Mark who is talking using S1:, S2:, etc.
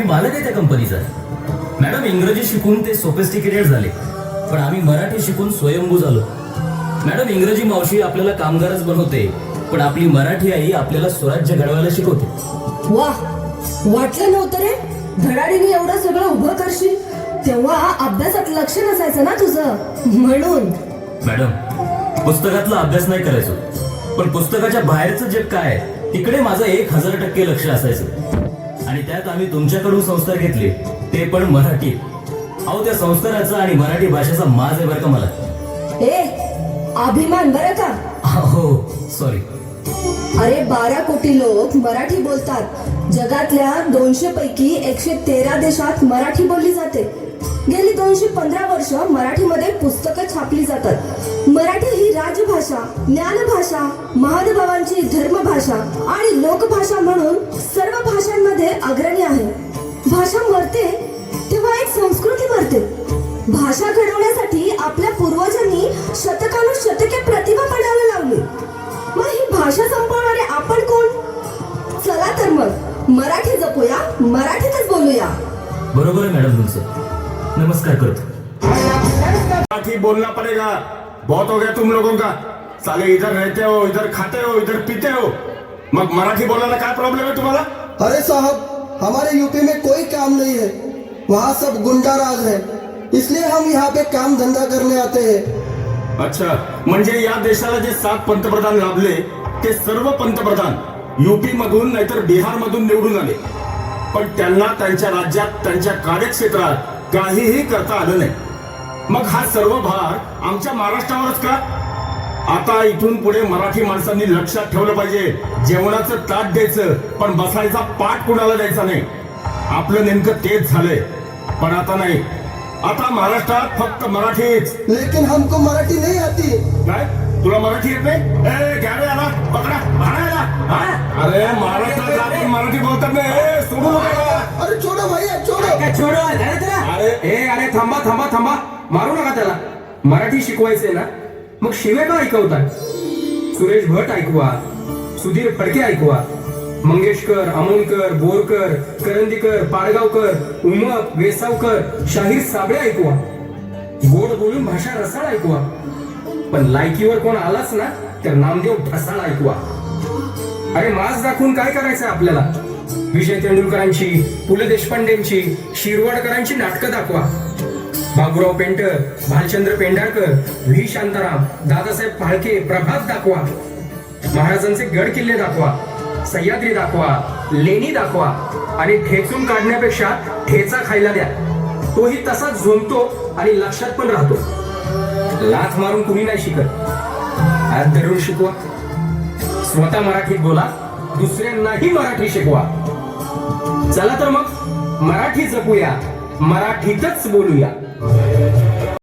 S1: मी मालक आहे त्या कंपनीचा. मॅडम इंग्रजी शिकून ते सोफिस्टिकेटेड झाले. पण आम्ही मराठी शिकून स्वयंभू झालो. मॅडम इंग्रजी मावशी आपल्याला कामगारच बनवते पण आपली मराठी आई आपल्याला स्वराज्य घडवायला शिकवते.
S2: वा वाटलं नव्हतं रे. धडाडीने एवढं सगळं उभं करशील तेव्हा अभ्यासात लक्ष नसायचं ना तुझं. म्हणून.
S1: मॅडम पुस्तकातला अभ्यास नाही करायचो. पण पुस्तकाच्या बाहेरचं जग काय तिकडे माझं एक हजार टक्के लक्ष असायचं. आणि त्यात आम्ही तुमच्याकडून संस्कार घेतले. ते पण मराठी. अहो त्या संस्काराचा आणि मराठी भाषेचा माज आहे बरं का मला.
S2: ए अभिमान बरं का?
S1: हो सॉरी
S2: अरे बारा कोटी लोक मराठी बोलतात. जगातल्या दोनशे पैकी एकशे तेरा देशात मराठी बोलली जाते. गेली दोनशे पंधरा वर्ष मराठीमध्ये पुस्तकं छापली जातात. मराठी ही राजभाषा ज्ञानभाषा महानुभावांची धर्मभाषा आणि लोकभाषा म्हणून सर्व भाषांमध्ये अग्रणी आहे. भाषा मरते तेव्हा एक संस्कृती मरते. भाषा घडवण्यासाठी आपल्या पूर्वजांनी शतकानुशतके प्रतिभा पडायला लावली. मग ही भाषा संपवणारे आपण कोण? चला तर मग मराठी जपूया मराठीतच बोलूया.
S1: बरोबर आहे मॅडम तुमचं. नमस्कार करतो.
S3: मराठी बोलना पड़ेगा। बहुत हो गया तुम लोगों का। साले इधर रहते हो इधर खाते हो इधर पीते हो। मग मराठी बोलायला काय प्रॉब्लेम आहे तुम्हाला?
S4: अरे साहब हमारे यूपी में कोई काम नहीं है। वहाँ सब गुंडा राज है। इसलिए हम यहाँ पे काम धंधा करने आते हैं।
S3: अच्छा म्हणजे या देशाला जे सात पंतप्रधान लाभले ते सर्व पंतप्रधान युपी मधून नाहीतर बिहार मधून निवडून आले. पण त्यांना त्यांच्या राज्यात त्यांच्या कार्यक्षेत्रात काहीही करता आलं नाही. मग हा सर्व भार आमच्या महाराष्ट्रावरच का? आता इथून पुढे मराठी माणसांनी लक्षात ठेवलं पाहिजे. जेवणाचं ताट द्यायचं पण बसायचा पाठ कुणाला द्यायचा नाही. आपलं नेमकं तेच झालंय. पण आता नाही. आता महाराष्ट्रात फक्त मराठीच.
S4: लेकिन हमको मराठी नहीं आती.
S3: काय? तुला मराठी येत नाही? ए घ्या रे याला. पकडा? अरे महाराष्ट्रात मराठी बोलतात नाही सोडू नका.
S4: अरे छोड़ो भैया छोड़ो.
S5: काय छोडो? अरे त्याला
S3: अरे.
S5: ए अरे थांबा थांबा थांबा. मारू नका त्याला. मराठी शिकवायचंय ना? मग शिवे का ऐकवतात? सुरेश भट ऐकवा. सुधीर फडके ऐकवा. मंगेशकर अमोलकर बोरकर करंदीकर पाडगावकर उमप वेसावकर शाहीर साबळे ऐकवा. गोड बोलून भाषा रसाळ ऐकवा. पण लायकीवर कोण आलाच ना तर नामदेव ढसाळ ऐकवा. अरे मास दाखवून काय करायचं आपल्याला? विजय तेंडुलकरांची पु ल देशपांडेंची शिरवाडकरांची नाटकं दाखवा. Baburao Painter Bhalchandra Pendharkar V. Shantaram Dadasaheb Phalke Prabhat दाखवा. महाराजांचे गड किल्ले दाखवा. सह्याद्री दाखवा. लेणी दाखवा. आणि ठेचून काढण्यापेक्षा ठेचा खायला द्या. तोही तसाच झोमतो आणि लक्षात पण राहतो. लाथ मारून कुणी नाही शिकत. हात धरून शिकवा. स्वतः मराठीत बोला. दुसऱ्यांनाही मराठी शिकवा. चला तर मग मराठी जपूया. मराठीतच बोलूया.